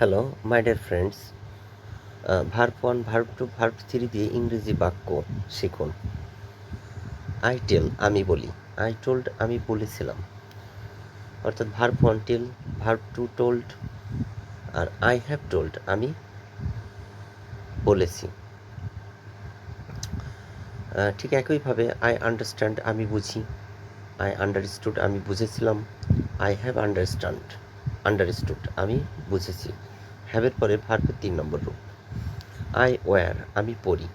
Hello my dear friends verb one verb two verb three দিয়ে ইংরেজি বাক্য শিখুন। আই টেল আমি বলি। আই টোল্ড আমি বলেছিলাম। অর্থাৎ verb one tell verb two told R I have told আমি বলেছি। ঠিক একইভাবে আই আন্ডারস্ট্যান্ড আমি বুঝি। আই আন্ডারস্টুড আমি বুঝেছিলাম। আই হ্যাভ আন্ডারস্ট্যান্ড আন্ডারস্টুড আমি বুঝেছি। হ্যাভের পরে ভার্বের তিন নম্বর রূপ। আই ওয়ার আমি পড়ি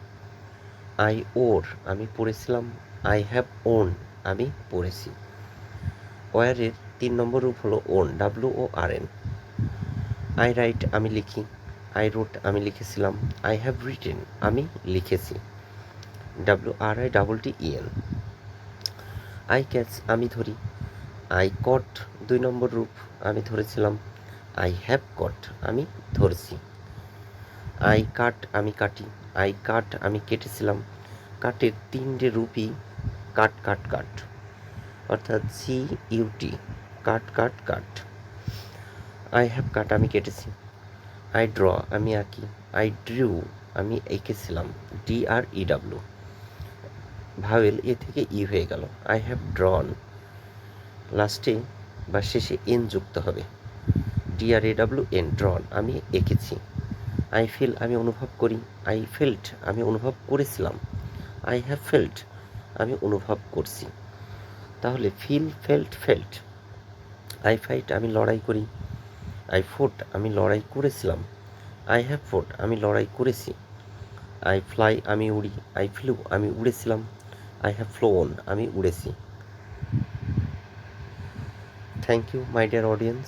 আই ওর আমি পড়েছিলাম আই হ্যাভ ওন আমি পড়েছি ওয়ারের তিন নম্বর রূপ হলো worn W O R N I write আমি লিখি। আই রোট আমি লিখেছিলাম। আই হ্যাভ রিটেন আমি লিখেছি। W R I double T E N I catch আমি ধরি। আই কট দুই নম্বর রূপ আমি ধরেছিলাম। আই হ্যাভ কট আমি ধরছি। আই কাট আমি কাটি। আই কাট আমি কেটেছিলাম। কাটের তিনটে রূপই কাট কাট কাট। অর্থাৎ C U T cut cut cut. I have cut আমি কেটেছি। আই ড্র আমি আঁকি। আই ড্রিউ আমি এঁকেছিলাম। D R E W vowel A থেকে ই হয়ে গেল। আই হ্যাভ ড্রন লাস্টে বা শেষে এন যুক্ত হবে। D R A W N drawn আমি এঁকেছি। আই ফিল আমি অনুভব করি। আই ফেল্ট আমি অনুভব করেছিলাম। আই হ্যাভ ফেল্ট আমি অনুভব করছি। তাহলে feel felt felt I fight আমি লড়াই করি। আই ফোট আমি লড়াই করেছিলাম। আই হ্যাভ ফোট আমি লড়াই করেছি। আই ফ্লাই আমি উড়ি। আই ফ্লু আমি উড়েছিলাম। আই হ্যাভ ফ্লোন আমি উড়েছি। Thank you my dear audience